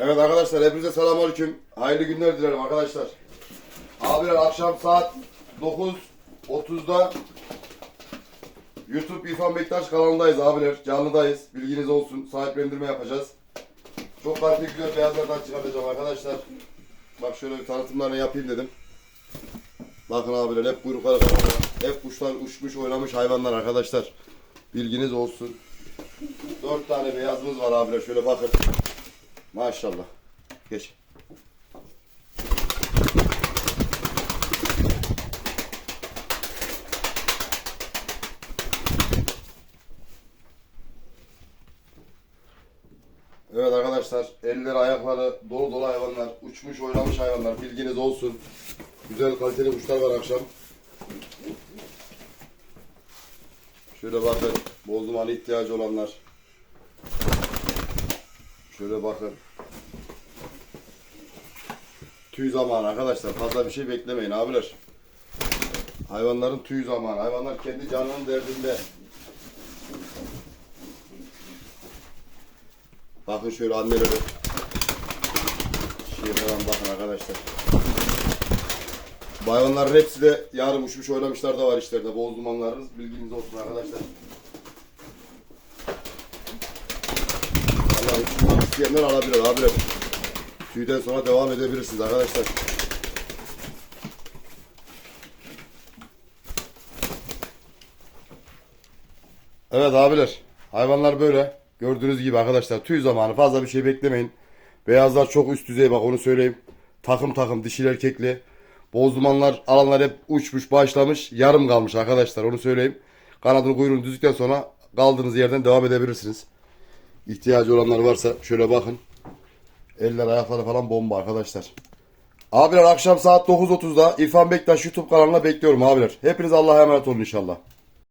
Evet arkadaşlar hepinize selamünaleyküm. Hayırlı günler dilerim arkadaşlar. Abiler akşam saat 9.30'da YouTube İrfan Bektaş kanalındayız abiler. Canlıdayız. Bilginiz olsun. Sahiplendirme yapacağız. Çok farklı güzel beyazlardan çıkartacağım arkadaşlar. Bak şöyle bir tanıtımlarını yapayım dedim. Bakın abiler hep kuyrukları kapalı. Hep kuşlar uçmuş oynamış hayvanlar arkadaşlar. Bilginiz olsun. Dört tane beyazımız var abiler. Şöyle bakın. Maşallah. Geç. Evet arkadaşlar eller ayakları dolu dolu hayvanlar uçmuş oynamış hayvanlar bilginiz olsun. Güzel kaliteli kuşlar var akşam. Şöyle bakın bozdumanı ihtiyacı olanlar. Şöyle bakın. Tüy zamanı arkadaşlar. Fazla bir şey beklemeyin abiler. Hayvanların tüy zamanı. Hayvanlar kendi canının derdinde. Bakın şöyle anneleri. Şey falan bakın arkadaşlar. Bu hayvanların hepsi de yarım uçmuş oynamışlar da var işlerde. Boz dumanlarınız bilginiz olsun arkadaşlar. İsteyenler alabilir abiler. Tüyden sonra devam edebilirsiniz arkadaşlar. Evet abiler. Hayvanlar böyle. Gördüğünüz gibi arkadaşlar tüy zamanı fazla bir şey beklemeyin. Beyazlar çok üst düzey bak onu söyleyeyim. Takım takım dişil erkekli. Boz dumanlar alanlar hep uçmuş başlamış. Yarım kalmış arkadaşlar onu söyleyeyim. Kanadını kuyruğunu düzdükten sonra kaldığınız yerden devam edebilirsiniz. İhtiyacı olanlar varsa şöyle bakın. Eller ayakları falan bomba arkadaşlar. Abiler akşam saat 9.30'da İrfan Bektaş YouTube kanalına bekliyorum abiler. Hepiniz Allah'a emanet olun inşallah.